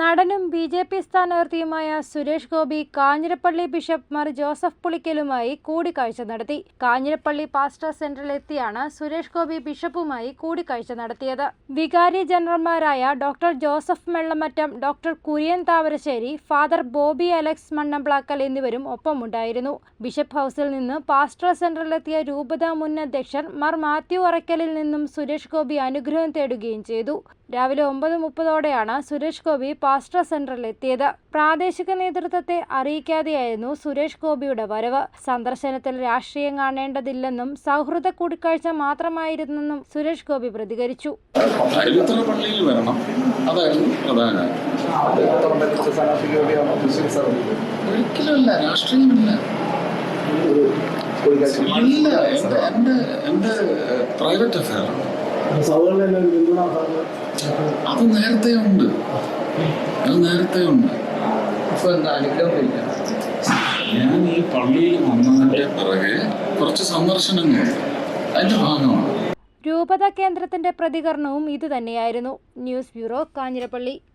നടനും B J P സ്ഥാനാർത്ഥിയുമായ Suresh Gopi Kanjirappally bishop Mar Joseph പുളിക്കലുമായി കൂടിക്കാഴ്ച നടത്തി. കാഞ്ഞിരപ്പള്ളി പാസ്റ്റർ സെന്ററിലെത്തിയാണ് സുരേഷ് ഗോപി ബിഷപ്പുമായി കൂടിക്കാഴ്ച നടത്തിയത്. വികാരി ജനറൽമാരായ doctor Joseph Mellamattam doctor Kurian Thavarassery father Bobby Alex Mannamplackal എന്നിവരും ഒപ്പമുണ്ടായിരുന്നു. ബിഷപ്പ് ഹൗസിൽ നിന്ന് പാസ്റ്റർ സെന്ററിലെത്തിയ രൂപത മുൻ അധ്യക്ഷൻ മർ മാത്യു അറയ്ക്കലിൽ നിന്നും സുരേഷ് ഗോപി അനുഗ്രഹം തേടുകയും ചെയ്തു. രാവിലെ ഒമ്പത് മുപ്പതോടെയാണ് സുരേഷ് ഗോപി പാസ്റ്റർ സെന്ററിൽ എത്തിയത്. പ്രാദേശിക നേതൃത്വത്തെ അറിയിക്കാതെയായിരുന്നു സുരേഷ് ഗോപിയുടെ വരവ്. സന്ദർശനത്തിൽ രാഷ്ട്രീയം കാണേണ്ടതില്ലെന്നും സൗഹൃദ കൂടിക്കാഴ്ച മാത്രമായിരുന്നെന്നും സുരേഷ് ഗോപി പ്രതികരിച്ചു. പള്ളിയിൽ വരണം. അതായിരുന്നു പ്രധാന ഒരിക്കലുമല്ല രാഷ്ട്രീയമില്ല. ഇല്ല പ്രൈവറ്റ് അത് നേരത്തെ ഉണ്ട് അത് നേരത്തെ ഉണ്ട്. ഇപ്പൊ എന്താ അനുഗ്രഹമില്ല ഞാൻ ഈ പള്ളിയിൽ വന്നതിന്റെ പിറകെ കുറച്ച് സന്ദർശനങ്ങളുണ്ട്. അതിന്റെ ഭാഗമാണ്. രൂപത കേന്ദ്രത്തിന്റെ പ്രതികരണവും ഇതുതന്നെയായിരുന്നു. News bureau Kanjirappally.